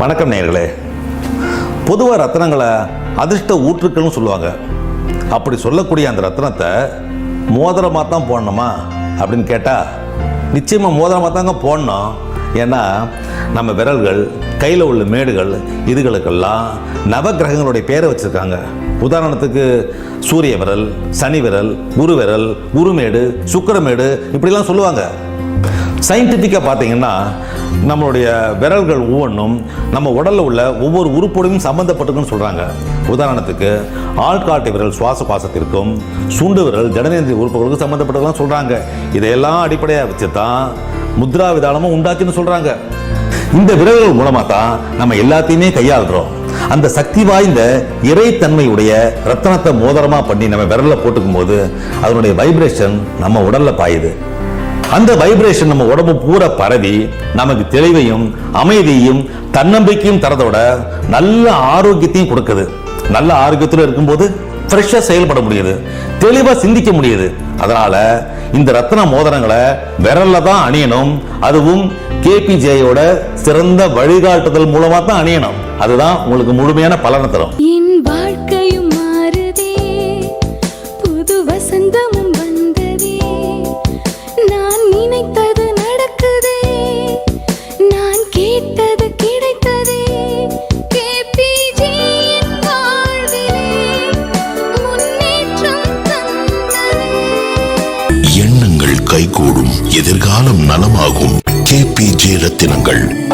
வணக்கம் நேயர்களே பொதுவாக ரத்னங்களை அதிர்ஷ்ட ஊற்றுக்கள்னு சொல்லுவாங்க. அப்படி சொல்லக்கூடிய அந்த ரத்னத்தை மோதிரமாக தான் போடணுமா அப்படின்னு கேட்டால் நிச்சயமாக மோதிரமாக தாங்க போடணும். ஏன்னா நம்ம விரல்கள் கையில் உள்ள மேடுகள் இதுகளுக்கெல்லாம் நவக்கிரகங்களுடைய பேரை வச்சுருக்காங்க. உதாரணத்துக்கு சூரிய விரல் சனி விரல் குரு விரல் குருமேடு சுக்கிரமேடு இப்படிலாம் சொல்லுவாங்க. சயின்டிஃபிக்காக பார்த்தீங்கன்னா நம்மளுடைய விரல்கள் ஒவ்வொன்றும் நம்ம உடலில் உள்ள ஒவ்வொரு உறுப்போடையும் சம்மந்தப்பட்டிருக்குன்னு சொல்கிறாங்க உதாரணத்துக்கு ஆள்காட்டு விரல் சுவாச பாசத்திற்கும் சுண்டு விரல் ஜடநேந்திர உறுப்புகளுக்கும் சம்மந்தப்பட்டதெல்லாம் சொல்கிறாங்க இதையெல்லாம் அடிப்படையாக வச்சு தான் முத்ரா விதானமும் உண்டாச்சுன்னு சொல்கிறாங்க இந்த விரல்கள் மூலமாக தான் நம்ம எல்லாத்தையுமே கையாளுறோம். அந்த சக்தி வாய்ந்த இறைத்தன்மையுடைய ரத்தனத்தை மோதிரமாக பண்ணி நம்ம விரலில் போட்டுக்கும் போது அதனுடைய வைப்ரேஷன் நம்ம உடலில் பாயுது. அந்த வைப்ரேஷன் நம்ம உடம்பு பூரா பரவி நமக்கு தெளிவையும் அமைதியையும் தன்னம்பிக்கையும் தரதோட நல்ல ஆரோக்கியத்தையும் கொடுக்குது. நல்ல ஆரோக்கியத்தில் இருக்கும்போது ஃப்ரெஷ்ஷாக செயல்பட முடியுது. தெளிவாக சிந்திக்க முடியுது. அதனால் இந்த ரத்ன மோதிரங்களை விரல்ல தான் அணியணும். அதுவும் கேபிஜேயோட சிறந்த வழிகாட்டுதல் மூலமாக தான் அணியணும். அதுதான் உங்களுக்கு முழுமையான பலனை தரும். என் வாழ்க்கையும் எண்ணங்கள் கைகூடும் எதிர்காலம் நலமாகும். கே பிஜே ரத்தினங்கள்